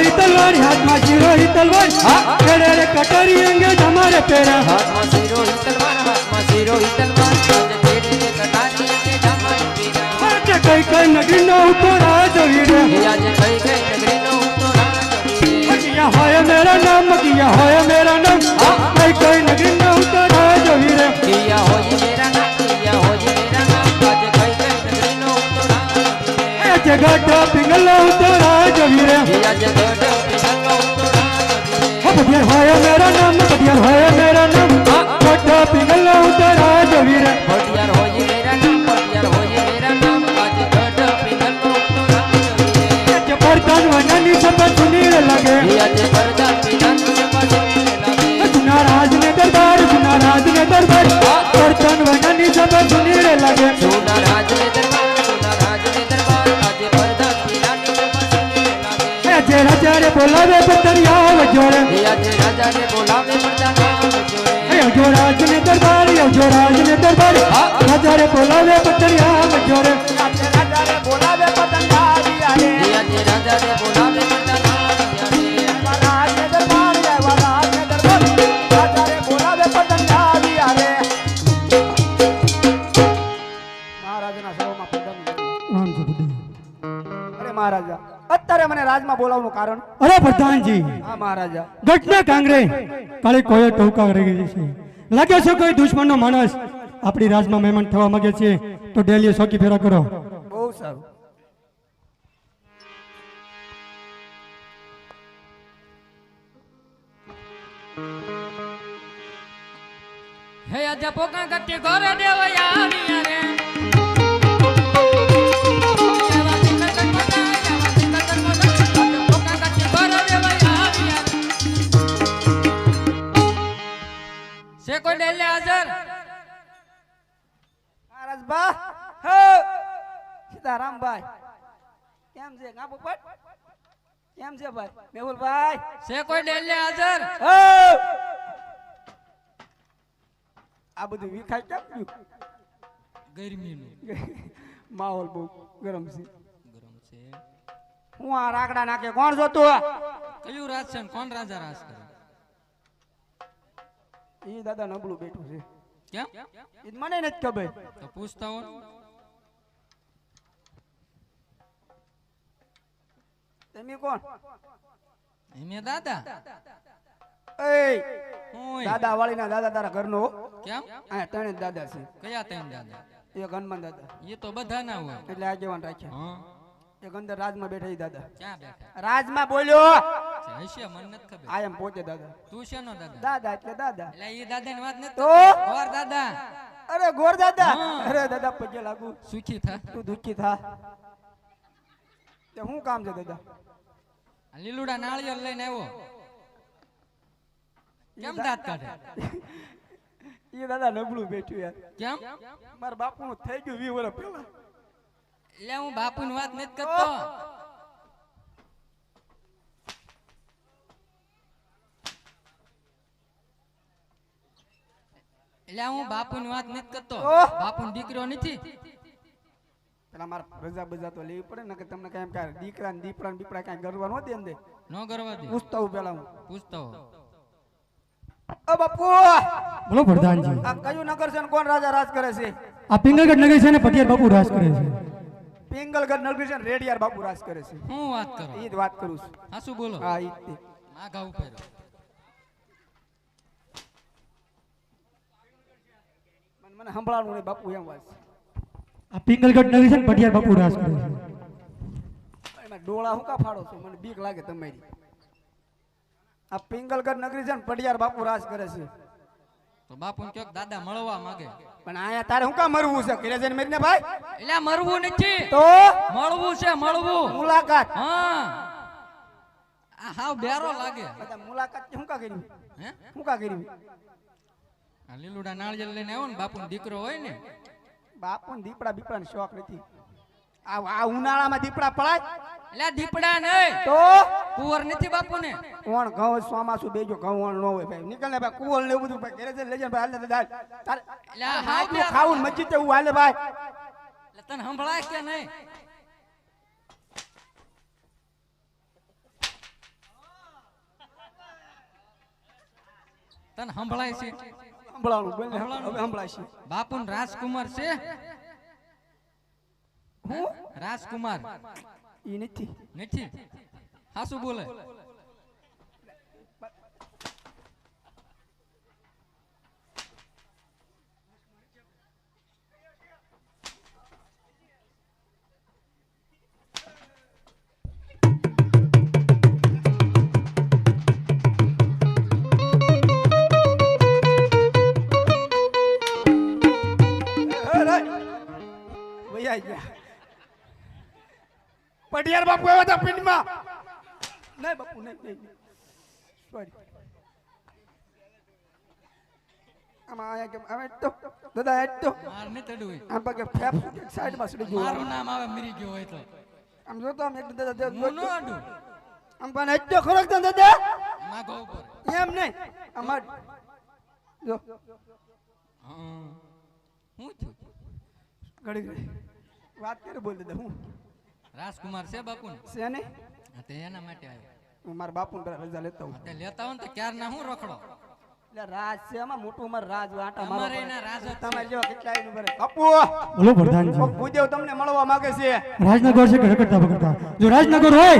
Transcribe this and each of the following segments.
શિરોઈ તલવાર હાથમાં શિરોઈ તલવાર. રે કટરી અંગે તમારે પેરા હાથમાં શીરો ઈ તલવાર હાથમાં શીરો તલવાર. આજે આજે કઈ કઈ નગરી નો આજે કઈ કઈ ઉતો રાજ કિયા હોય મેરા નામ કિયા હોય મેરા નામ. કઈ કઈ નગરી નો ઉતો જોઈ બોલાવે પતરિયા વજોરે એ આજે રાજાને બોલાવે પડતા નામ જોડે એ અજો રાજ ને દરબાર અજો રાજ ને દરબાર. રાજા રે બોલાવે પતરિયા વજોરે બોલાવે પતંગા દિયારે એ આજે રાજાને બોલાવે અત્યારે મને રાજમાં બોલાવવાનું કારણ? અરે પ્રધાનજી. હા મહારાજા. ઘટના કાંગરે કાલે કોઈ ટોકા રહી ગઈ છે. લાગે છે કોઈ દુશ્મનનો માણસ આપણી રાજમાં મહેમાન થવા માંગે છે તો ડેલી સોકી ફેરા કરો. બહુ સારું. હે અજા પોકા કટ્ટી ઘરે દેવ આવિયા કોઈ ડેલે હાજર? મહારાજ બા હે! સીતારામભાઈ કેમ છે? ગા પોપટ કેમ છે ભાઈ? મેહુલભાઈ છે કોઈ ડેલે હાજર? હો! આ બધું વિખાય કેમ ગયું ગરમીનું. માહોલ બહુ ગરમ છે. ગરમ છે. હું આ રાકડા નાખે કોણ જોતું કયું રાજ છે ને કોણ રાજા રાજ કરે? એ દાદા નબળું બેઠું છે. કેમ એ મને નથી ખબર. તો પૂછતા હો તમે કોણ? એમે દાદા. એ દાદા વાળીના દાદા તારા ઘરનો. કેમ આ ત્રણે દાદા છે. કયા ત્રણ દાદા? એક હનુમાન દાદા. એ તો બધા ના હોય. એટલે આગેવાન રાખ્યા. હા. એક અંદર રાજમાં બેઠા દાદા. ક્યાં બેઠા? રાજમાં બોલ્યો. હશે મને નથી ખબર. આ એમ પોતે દાદા. તું શેનો દાદા? દાદા એટલે દાદા. એટલે એ દાદા ની વાત નથી તો? ગોર દાદા. અરે ગોર દાદા. અરે દાદા પગે લાગુ. સુખી થા. તું દુખી થા. તે શું કામ છે દાદા? લીલુડા નાળિયેર લઈને આવ્યો. કેમ દાંત કાઢે? એ દાદા નબળું બેઠું યાર. કેમ? મારા બાપુ થઈ ગયું વી વર્ષ પહેલા. એટલે હું બાપુ ની વાત નથી કરતો. એટલે હું બાપુ ની વાત નથી કરતો! બાપુ દીકરો નથી. પેલા મારા રજા બજા તો લેવી પડે ને કે તમને કઈ એમ કે દીકરા ને દીપડા ને બીપડા કઈ ગરવા નો દે ને નો ગરવા દે. પૂછતો હું પેલા હું. પૂછતો હું. ઓ બાપુ! બોલો પ્રધાનજી. આ કયું નગર છે ને કોણ રાજા રાજ કરે છે? આ પિંગલગઢ નગર છે ને પટિયાર બાપુ રાજ કરે છે. પિંગલગઢ નલકૃષ્ણ રેડિયાર બાપુ રાજ કરે છે. હું વાત કરો? એ જ વાત કરું છું. હા શું બોલો? હા ઈ તે. માગા ઉપર મને મને સંભળાણું નહીં બાપુ એમ વાત આ પિંગલગઢ નલકૃષ્ણ ભટિયાર બાપુ રાજ કરે છે. એમાં ડોળા હું કા ફાડો છો? મને બીક લાગે તમારી. આ પિંગલગઢ નગરી છે ને પડિયાર બાપુ રાજ કરે છે. તો બાપુ ને ક્યાંક દાદા મળવા માંગે. પણ આયા તારે હું કા મરવું છે? ઘરે જઈને મરીને ભાઈ? એટલે મરવું નથી. તો? મળવું છે મળવું. મુલાકાત. હા. આ હાવ બેરો લાગે. બધા મુલાકાત હું કા કર્યું હે? હું કા કર્યું આ લીલુડા નાળિયેર લઈને આવ્યો ને બાપુ દીકરો હોય ને. બાપુ દીપડા બીપડા શોખ નથી. આ ઉનાળામાં દીપડા પડાય? એટલે દીપડા નહીં. તો? કુંવર નથી બાપુને. કોણ ઘઉં સોમાસુ બેજો? ઘઉં ન હોય ભાઈ. નીકળ ને ભાઈ કુંવર ને બધું ભાઈ. ઘરે લેજે ભાઈ હાલે દાદા તારે હાથનું ખાવું મચ્છી તે હું હાલે ભાઈ. એટલે તને સંભળાય કે નહીં? તને સંભળાય છે? સંભળાવું બોલ સંભળાય છે. બાપુ રાજકુમાર છે. રાજકુમાર. ઈ નથી. નથી. હાસુ બોલે? પટિયાર બાપુ આવ્યા હતા પિંડમાં. નહીં બાપુ નહીં નહીં સોરી આમાં આયા કેમ આવે તો? દાદા હેડ તો? માર નહીં તડવું આમ પગે ફેફ સાઈડમાં સડી ગયું. મારું નામ આવે મરી ગયો હોય તો. આમ જો તો આમ એક દાદા દે- હું નો અડું આમ પણ હેડ તો ખરો તો દાદા? માગો ઉપર એમ નહીં. આમ જો. હા. હું છું ઘડી ઘડી. વાત કરે બોલ દાદા હું? રાજકુમાર છે બાપુ છે ને? તે એના માટે આવ્યો. હું મારા બાપુ રજા લેતા હું તે લેતા હો તો ક્યાર ના હું રખડો? એટલે રાજ છે આમાં મોટું અમાર રાજ આટા મારો અમારે એના રાજ તમે જો કેટલા એનું ભરે બાપુ! બોલો પ્રધાનજી. ભૂદેવ તમને મળવા માંગે છે. રાજનગર છે કે રખડતા ભગડતા? જો રાજનગર હોય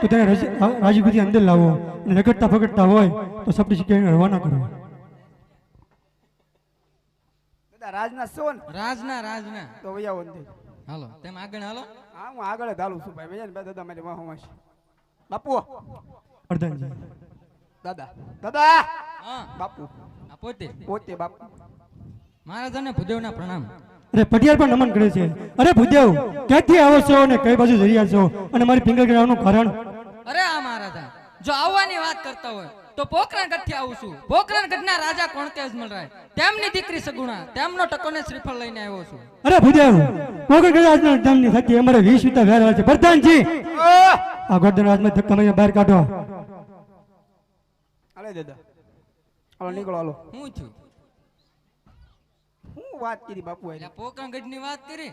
તો તેને રજ- રાજીપુરથી અંદર લાવો. અને રખડતા ભગડતા હોય તો સપટી શીખીને રવાના કરો. દાદા રાજના સોન રાજના રાજના. તો વયા હાલો તેમ આગળ હાલો. હા હું આગળ જ હાલું છું ભાઈ. વૈયા ને બે દાદા મારી વાહ વાંચી. બાપુ. પ્રધાનજી દાદા. દાદા! હા. બાપુ. પોતે. પોતે બાપુ. મહારાજાને ભુદેવના પ્રણામ. અરે પટિયાર પણ નમન કરે છે. અરે ભૂદેવ ક્યાંથી આવો છો અને કઈ બાજુ જઈ રહ્યા છો? અને મારી ફિંગર ગ્રાઉન્ડનું કારણ અરે આ મહારાજા જો આવવાની વાત કરતા હોય તો પોકરણ ગઢથી આવું છું. પોકરણ ગઢના રાજા કોણ તે અજમલરાય તેમની દીકરી સગુણા. તેમનો ટકોને શ્રીફળ લઈને આવ્યો છું. અરે ભૂદેવ પોકરણ કરે આજના ધામની સાથે અમારે વીસ વીતા વ્યાર છે. પ્રધાનજી! આ ગોડન રાજમાં ધક્કા મારી બહાર કાઢો. હાલે દાદા. હાલો નીકળો હાલો. હું છું. હું વાત કરી બાપુ પોખરણ ગઢની વાત કરી.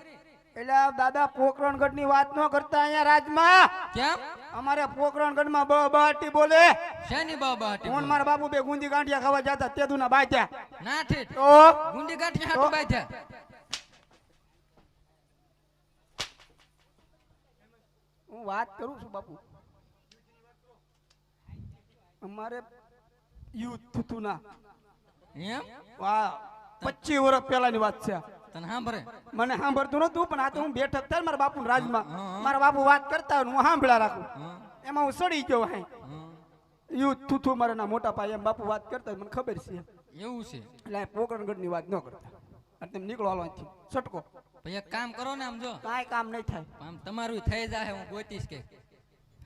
એટલે દાદા પોકરણગઢની વાત ન કરતા અહીંયા રાજમાં. કેમ? અમારે પોકરણગઢમાં બ બોલે. શેની બાબા હાટી હું ને મારા બાપુ બે ગુંદી ગાંઠિયા ખાવા જતા તે દુના બાજ્યા ના ઠીક તો? ગુંદી ગાંઠિયા હાટુ બાજ્યા હું વાત કરું છું બાપુ. અમારે યુદ્ધ થતું ના. એમ? વાહ પચીસ વર્ષ પહેલાની વાત છે. તને સાંભળે? મને સાંભળતું નતું પણ આ તો હું બેઠક થાય મારા બાપુ રાજમાં. મારા બાપુ વાત કરતા હું સાંભળા રાખું. એમાં હું સડી ગયો હાઈ યુ થુ થુ મારા ના મોટા પાયે એમ બાપુ વાત કરતા મને ખબર છે. એવું છે? એટલે પોકરણગઢની વાત ન કરતા. અને તમે નીકળો હાલો અહીંથી. છટકો. ભાઈ એક કામ કરો ને આમ જો. કાંઈ કામ નહીં થાય. આમ તમારું થઈ જાય હું ગોતીશ કે.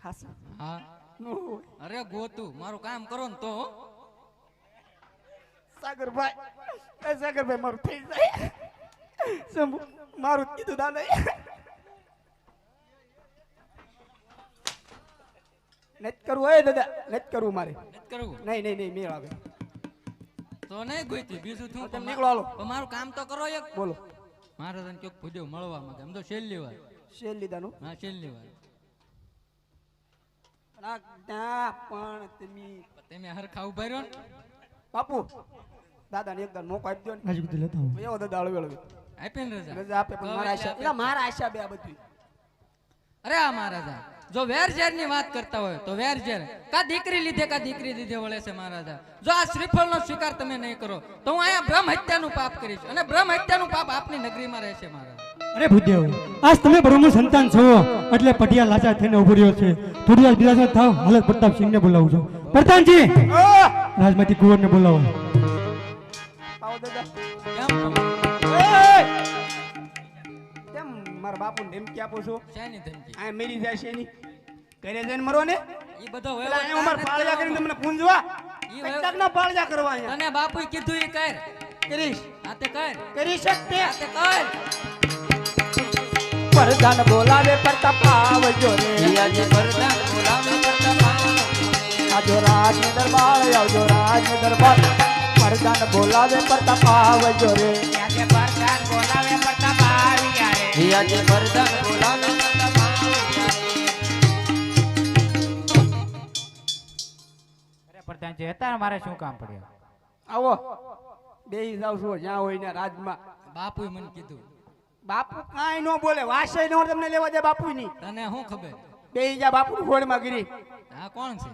હા હોય. અરે ગોતું મારું કામ કરો ને તો સાગરભાઈ સાગરભાઈ મારું થઈ જાય. શંભુ મારું જ કીધું દાદા નથી કરવું હોય દાદા નથી કરવું મારે નથી કરવું નહીં નહીં નહીં મેળ આવે તો નહીં ગોતી બીજું શું તમે નીકળો હાલો. મારું કામ તો કરો એક બોલો મહારાજાને કયો ભુદેવ મળવા માંગે આમ તો શેલ લેવા શેર લીધાનું હા શેલ લેવા પણ તમે તમે હરખા ઊભા રહ્યો ને બાપુ દાદાને એકદમ મોકો આપી દો ને રાજીપુરથી લેતા હું એવો દાદા હળવે હળવે આપે ને રજા? રજા આપે પણ મારા આશા એટલે મારા આશા બે આ બધું. અરે આ મહારાજા જો. વેરની વાત કરતા હોય તો વેર કા દીકરી લીધે કા દીકરી લીધે વળે છે મહારાજા જો. આ શ્રીફળ નો સ્વીકાર તમે નહીં કરો તો હું અહીંયા બ્રહ્મ હત્યાનું પાપ કરીશ. અને બ્રહ્મ હત્યાનું પાપ આપની નગરીમાં રહેશે મહારાજ અરે ભૂદેવ આજ તમે બ્રહ્મ સંતાન છો એટલે પટિયા લાચાર થઈને ઊભો રહ્યો છે. થોડી વાર બિરાજમાન થાવ હાલત પ્રતાપ બોલાવું છું પ્રધાનજી રાજમાંથી કુંવરને બોલાવો. આવો દાદા. કેમ મારા બાપુ ધમકી આપો છો. શેની ધમકી? આ મેરી જાય શેની ઘરે જઈને મરો ને. ઈ બધો પેલા વહીવટ ઉમર પાળજા કરીને તમને પૂંજવા. ઈ વહીવટ- ના પાળજા કરવા અહીંયા. તને બાપુ કીધું ઈ કર. કરીશ. આ તે કર. કરી શકતે. આ તે કર. પરદાન બોલાવે પ્રતાપ આવજો રે આજે પરદાન બોલાવે પ્રતાપ આજો રાજ દરબાર આવજો રાજ દરબાર પરદાન બોલાવે પ્રતાપ આવજો રે આજે બોલાવે હતા મારે શું કામ પડ્યું? આવો. બે જાવ છો જ્યાં હોય ને રાજમાં. બાપુએ મને કીધું. બાપુ કાંઈ ન બોલે વાસે નો તમને લેવા દે બાપુ ની તને શું ખબર? બેહી જા બાપુ ગોળમાં ગીરી. આ કોણ છે?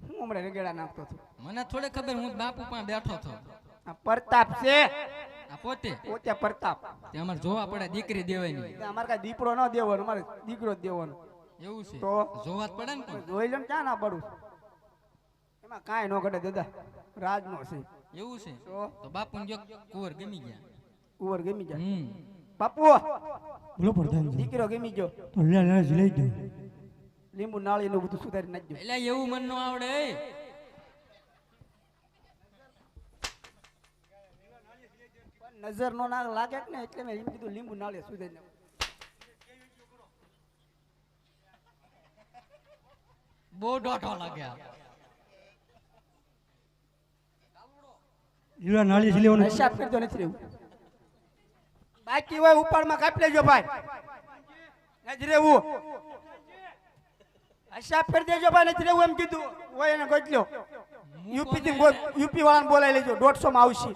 હું હમણાં રેગેડા નાખતો હતો. મને થોડી ખબર હું બાપુ પણ બેઠો હતો. પ્રતાપ છે. પોતે. પોતે પ્રતાપ. તે અમારે જોવા પડે દીકરી દેવાની. અમારે કઈ દીપડો ન દેવાનો અમારે દીકરો જ દેવાનો. એવું છે. તો? જોવા જ પડે ને પણ જોઈ લે ક્યાં ના પડું. એમાં કાંઈ ન ઘટે દાદા. રાજનો છે. એવું છે. તો? બાપુ જો કુંવર ગમી ગયા. કુંવર ગમી ગયા. હમ. બાપુ બોલો પ્રધાન દીકરો ગમી ગયો. તો લે લે લઈ દો લીંબુ નાળી નું બધું સુધારી નાખજો એટલે એવું મન નો આવડે એ. પણ નજર નો ના લાગે ને એટલે મેં એમ કીધું લીંબુ નાળે સુધારી નાખો. બહુ ડોઠો લાગ્યા લીલા નાળી છે લેવાનું. હિસાબ કરજો નથી રહેવું બાકી હોય ઉપાડમાં કાપી લેજો ભાઈ. નથી રહેવું. હિસાબ કરી દેજો ભાઈ નથી રહેવું એમ કીધું. હોય એને ગોતલ્યો યુપી થી યુપી વાળાને બોલાવી લેજો. દોઢસો માં આવશે.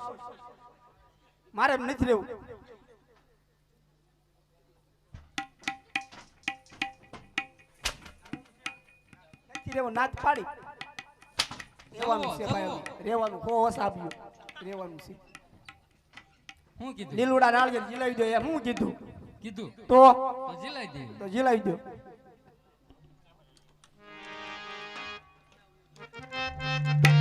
મારે એમ નથી રહેવું. નથી રહેવું નાત પાડી. રહેવાનું છે ભાઈ રહેવાનું હોશ આપ્યું રહેવાનું છે. શું કીધું? લીલુડા નાળિયેર જીલાવી દો એમ હું કીધું. કીધું? તો? જીલાવી દે. તો જીલાવી દો. લીલુડા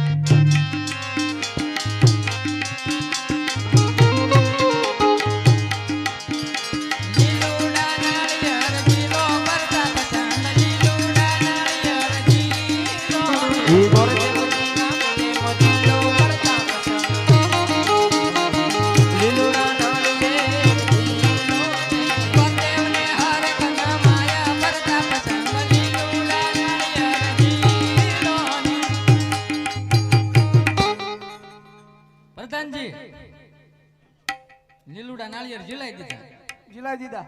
જીલાવી દીધા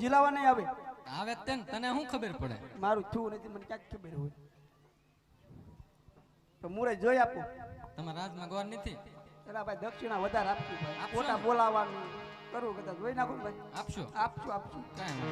જીલાવા નહીં આવે. આવે તે તને શું ખબર પડે? મારું થયું નથી મને ક્યાંક ખબર હોય. તો મુરે જોઈ આપો. તમારા રાજમાં ગોર નથી? ચલા ભાઈ દક્ષિણા વધારે આપજો ભાઈ. ખોટા બોલાવાનું કરવું કદાચ જોઈ નાખો ભાઈ. આપશો? આપશું આપશું. કાંઈ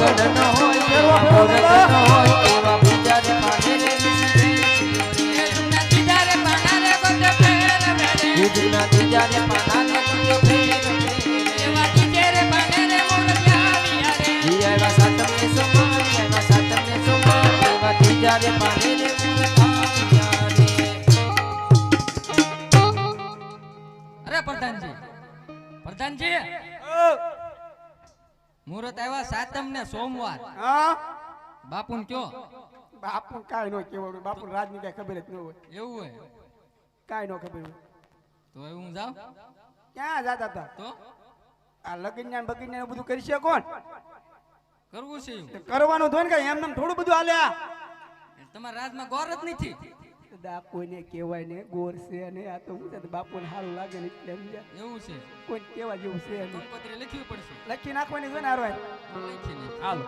પણ ફેરવો એ જૂના ડીજા રે બાના રે બધો પહેરવે રે. એવા ડીજે રે બાને રે મૂર્ત્યા આવ્યા રે. અરે પ્રધાનજી પ્રધાનજી મુહૂર્ત આવ્યા સાતમ ને સોમવાર. હા? બાપુન કયો? બાપુ કાંઈ નો કેવું બાપુ રાજની કઈ ખબર જ ન હોય. એવું હોય? કાંઈ ન ખબર હોય. તો હવે હું જાઉં? ક્યાં જતા હતા? તો? આ લગીન્યા બગીન્યા બધું કરી છે કોણ? કરવું છે કરવાનું ને કઈ? એમ થોડું બધું હાલ્યા તમારા રાજમાં ગોર જ નથી. દા કોઈને કહેવાય ને ગોર છે ને આ તો હું બાપુને સારું લાગે ને એટલે એવું છે? કોઈ કહેવા જેવું છે લખવી પડશે? લખી નાખવાની છે ને નહીં હાલો.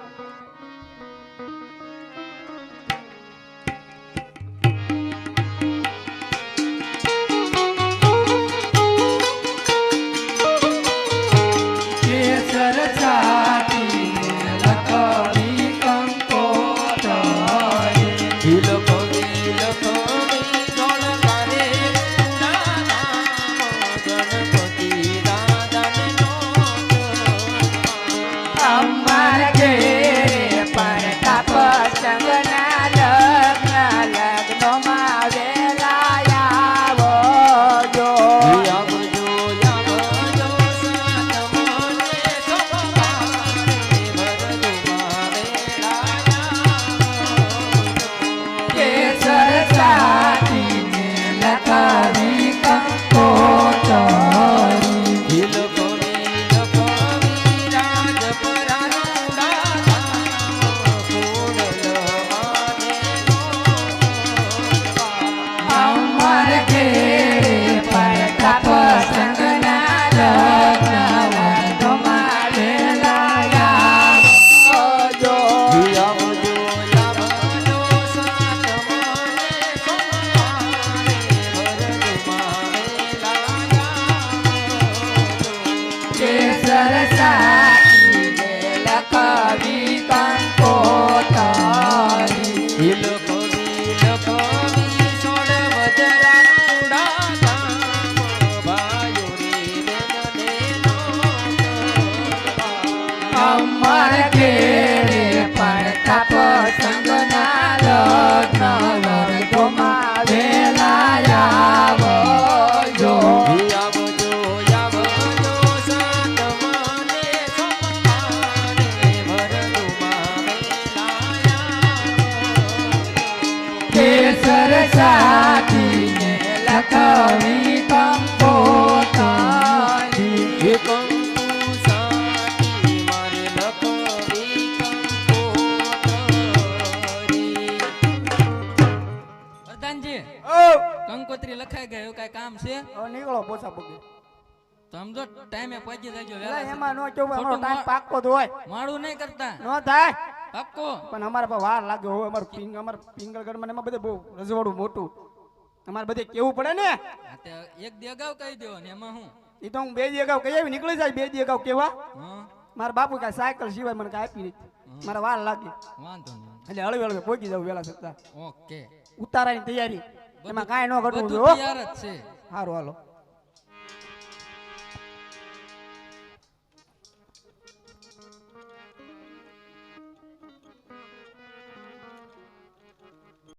કંકોતરી લખાઈ ગઈ એવું કઈ કામ છે? નીકળો પોસા પગે. સમજો ટાઈમે પહોંચી જજો એમાં નો કેવું અમારો ટાઈમ મો- જ હોય. નહીં કરતા. નો થાય. પાક્કો. પણ અમારે પર વાર લાગ્યો હોય અમારું પિંગ અમાર પિંગલગઢમાં ને એમાં બધે બહુ રજવાડું મોટું. અમારે બધે કેવું પડે ને? એક દી અગાઉ કહી દો ને એમાં હું? એ તો હું બે દી અગાઉ કહી આવી નીકળી જાય બે દી અગાઉ કેવા? મારા બાપુ કાંઈ સાયકલ સિવાય મને કાંઈ આપી નથી. મારે વાર લાગે. વાંધો નહીં. એટલે હળવે હળવે પહોંચી જાવ વહેલા સત્તા ઓકે. ઉતારાની તૈયારી. એમાં કાંઈ ન ઘટવું સારું હાલો.